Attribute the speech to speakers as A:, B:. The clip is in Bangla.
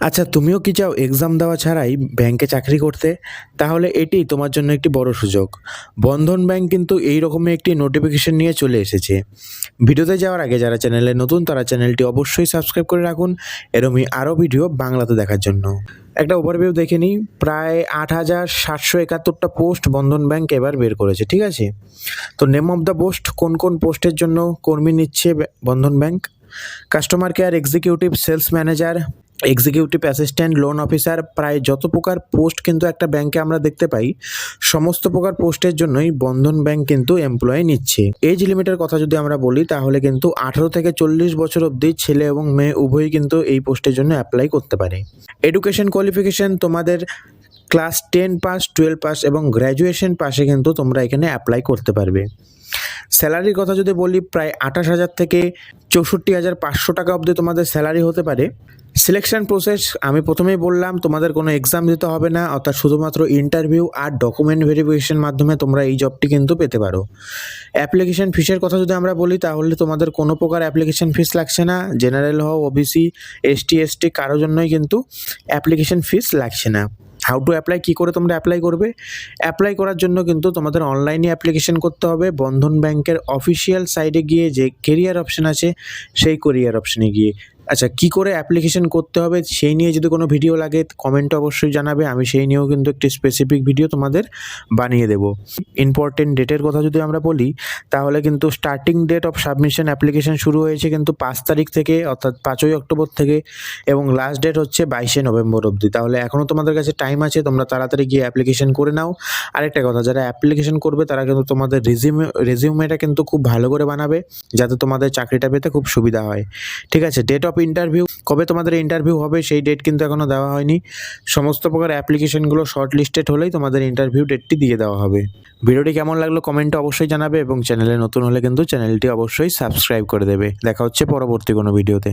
A: আচ্ছা তুমিও কি চাও এক্সাম দেওয়া ছাড়াই ব্যাংকে চাকরি করতে? তাহলে এটি তোমার জন্য একটি বড় সুযোগ। বন্ধন ব্যাংক কিন্তু এই রকমই একটি নোটিফিকেশন নিয়ে চলে এসেছে। ভিডিওতে যাওয়ার আগে যারা চ্যানেলে নতুন, তারা চ্যানেলটি অবশ্যই সাবস্ক্রাইব করে রাখুন। এরমই আরও ভিডিও বাংলাতে দেখার জন্য। একটা ওভারভিউ দেখে নিই। প্রায় আট হাজার সাতশো একাত্তরটা পোস্ট বন্ধন ব্যাংক এবার বের করেছে, ঠিক আছে? তো নেম অফ দ্য পোস্ট কোন কোন পোস্টের জন্য কর্মী নিচ্ছে Bandhan bank customer care executive sales manager executive assistant loan officer প্রায় যত প্রকার পোস্ট কিন্তু একটা ব্যাংকে আমরা দেখতে পাই, সমস্ত প্রকার পোস্টের জন্যই বন্ধন ব্যাংক কিন্তু এমপ্লয়ি নিচ্ছে। এজ লিমিটের কথা যদি আমরা বলি, তাহলে কিন্তু আঠারো থেকে চল্লিশ বছর অবধি ছেলে এবং মেয়ে উভয়ই কিন্তু এই পোস্টের জন্য অ্যাপ্লাই করতে পারে। এডুকেশন কোয়ালিফিকেশন তোমাদের class ten pass twelve pass এবং গ্র্যাজুয়েশন পাশে কিন্তু তোমরা এখানে অ্যাপ্লাই করতে পারবে। স্যালারির কথা যদি বলি, প্রায় আঠাশ হাজার থেকে চৌষট্টি হাজার পাঁচশো টাকা অবধি তোমাদের স্যালারি হতে পারে। সিলেকশন প্রসেস আমি প্রথমেই বললাম, তোমাদের কোনো এক্সাম দিতে হবে না, অর্থাৎ শুধুমাত্র ইন্টারভিউ আর ডকুমেন্ট ভেরিফিকেশন মাধ্যমে তোমরা এই জবটি কিন্তু পেতে পারো। অ্যাপ্লিকেশন ফিসের কথা যদি আমরা বলি, তাহলে তোমাদের কোনো প্রকার অ্যাপ্লিকেশন ফিস লাগছে না। জেনারেল হও ওবিসি এসটি এসটি কারোর জন্যই কিন্তু অ্যাপ্লিকেশন ফিস লাগছে না। হাউ টু অ্যাপ্লাই কী করে তোমরা অ্যাপ্লাই করবে? অ্যাপ্লাই করার জন্য কিন্তু তোমাদের অনলাইনে অ্যাপ্লিকেশন করতে হবে। বন্ধন ব্যাংকের অফিসিয়াল সাইটে গিয়ে যে কেরিয়ার অপশন আছে, সেই কেরিয়ার অপশনে গিয়ে। আচ্ছা কি করে অ্যাপ্লিকেশন করতে হবে সেই নিয়ে যদি কোনো ভিডিও লাগে কমেন্টে অবশ্যই জানাবে, আমি সেই নিয়েও কিন্তু একটি স্পেসিফিক ভিডিও তোমাদের বানিয়ে দেব। ইম্পর্টেন্ট ডেটের কথা যদি আমরা বলি, তাহলে কিন্তু starting date of submission application শুরু হয়েছে কিন্তু পাঁচ তারিখ থেকে, অর্থাৎ পাঁচই অক্টোবর থেকে, এবং লাস্ট ডেট হচ্ছে বাইশে নভেম্বর অবধি। তাহলে এখনও তোমাদের কাছে টাইম আছে, তোমরা তাড়াতাড়ি গিয়ে অ্যাপ্লিকেশন করে নাও। আরেকটা কথা, যারা অ্যাপ্লিকেশন করবে, তারা কিন্তু তোমাদের রেজিউমে রেজিউমেটা কিন্তু খুব ভালো করে বানাবে, যাতে তোমাদের চাকরিটা পেতে খুব সুবিধা হয়। ঠিক আছে ডেট অফ ইন্টারভিউ কবে তোমাদের ইন্টারভিউ হবে সেই ডেট কিন্তু এখনও দেওয়া হয়নি। সমস্ত প্রকার অ্যাপ্লিকেশনগুলো শর্ট লিস্টেড হলেই তোমাদের ইন্টারভিউ ডেটটি দিয়ে দেওয়া হবে। ভিডিওটি কেমন লাগল কমেন্টে অবশ্যই জানাবে এবং চ্যানেলে নতুন হলে কিন্তু চ্যানেলটি অবশ্যই সাবস্ক্রাইব করে দেবে। দেখা হচ্ছে পরবর্তী কোনো ভিডিওতে